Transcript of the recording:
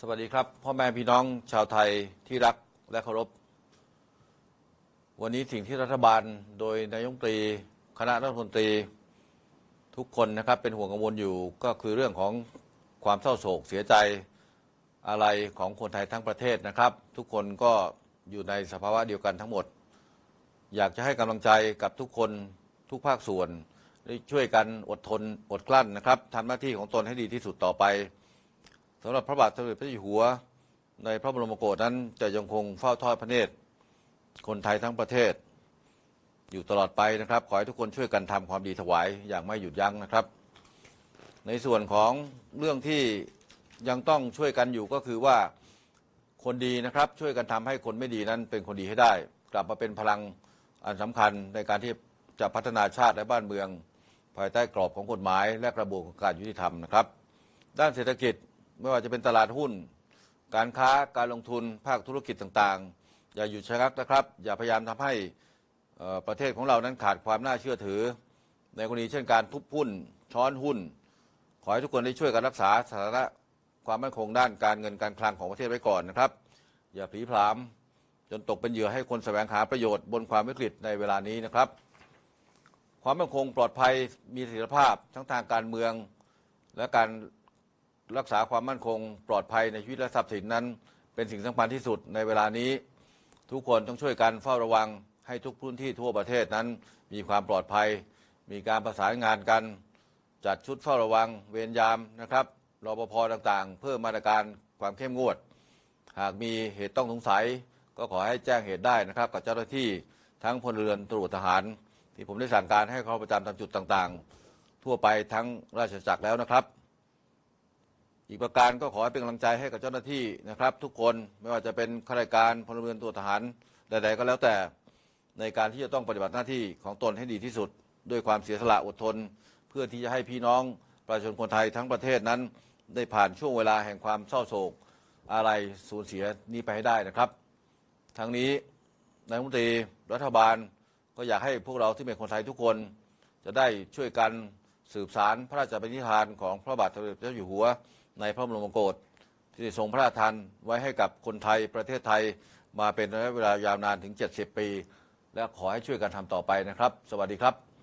สวัสดีครับพ่อแม่พี่น้องชาวไทยที่รักและเคารพ วันนี้สิ่งที่รัฐบาลโดยนายกรัฐมนตรี คณะรัฐมนตรี ทุกคนนะครับเป็นห่วงกังวลอยู่ก็คือเรื่องของความเศร้าโศกเสียใจอะไรของคนไทยทั้งประเทศนะครับ ทุกคนก็อยู่ในสภาวะเดียวกันทั้งหมด อยากจะให้กำลังใจกับทุกคนทุกภาคส่วนได้ช่วยกันอดทนอดกลั้นนะครับทำหน้าที่ของตนให้ดีที่สุดต่อไปำหรับพระบาทสมเด็จพระเจ้าอยู่หัว ในพระบรมโกศนั้นจะยังคงเฝ้าทอดพระเนตร คนไทยทั้งประเทศ อยู่ตลอดไปนะครับ ขอให้ทุกคนช่วยกันทำความดีถวายอย่างไม่หยุดยั้งนะครับ ในส่วนของเรื่องที่ยังต้องช่วยกันอยู่ก็คือว่าคนดีนะครับช่วยกันทำให้คนไม่ดีนั้นเป็นคนดีให้ได้ กลับมาเป็นพลังอันสำคัญในการที่จะพัฒนาชาติและบ้านเมือง ภายใต้กรอบของกฎหมาย และกระบวนการยุติธรรมนะครับ ด้านเศรษฐกิจ ไม่ว่าจะเป็นตลาดหุ้น การค้าการลงทุนภาคธุรกิจต่างๆ อย่าหยุดชะงักนะครับ อย่าพยายามทำให้ประเทศของเรานั้นขาดความน่าเชื่อถือ ในกรณีเช่นการทุบหุ้น ช้อนหุ้น ขอให้ทุกคนได้ช่วยกันรักษาสถานะความมั่นคงด้านการเงินการคลังของประเทศไว้ก่อนนะครับ อย่าผีผลามจนตกเป็นเหยื่อให้คนแสวงหาประโยชน์บนความวิกฤตในเวลานี้นะครับ ความมั่นคงปลอดภัยมีเสถียรภาพทั้งทางการเมืองและการ รักษาความมั่นคง ปลอดภัยในชีวิตและทรัพย์สินนั้น เป็นสิ่งสำคัญที่สุดในเวลานี้ ทุกคนต้องช่วยกันเฝ้าระวังให้ทุกพื้นที่ทั่วประเทศนั้น มีความปลอดภัย มีการประสานงานกัน จัดชุดเฝ้าระวัง เวรยามนะครับรปภต่างๆ เพิ่มมาตรการความเข้มงวด หากมีเหตุต้องสงสัย ก็ขอให้แจ้งเหตุได้นะครับกับเจ้าหน้าที่ทั้งพลเรือนตำรวจทหาร ที่ผมได้สั่งการให้เขาประจำตามจุดต่างๆ ทั่วไปทั้งราชจักรแล้วนะครับ อีกประการก็ขอให้เป็นกำลังใจให้กับเจ้าหน้าที่นะครับ ทุกคนไม่ว่าจะเป็นข้าราชการพลเรือนตัวทหารใดๆก็แล้วแต่ในการที่จะต้องปฏิบัติหน้าที่ของตนให้ดีที่สุด ด้วยความเสียสละอดทน เพื่อที่จะให้พี่น้องประชาชนคนไทยทั้งประเทศนั้น ได้ผ่านช่วงเวลาแห่งความเศร้าโศกอะไรสูญเสียนี้ไปให้ได้นะครับ ทั้งนี้นายมนตรีรัฐบาลก็อยากให้พวกเราที่เป็นคนไทยทุกคน จะได้ช่วยกันสืบสารพระราชบัญญัติของพระบาทสมเด็จพระเจ้าอยู่หัว ในพระบรมโกศที่ทรงพระราชทานไว้ให้กับคนไทยประเทศไทยมาเป็นระยะเวลายาวนานถึง 70 ปี และขอให้ช่วยกันทำต่อไปนะครับ สวัสดีครับ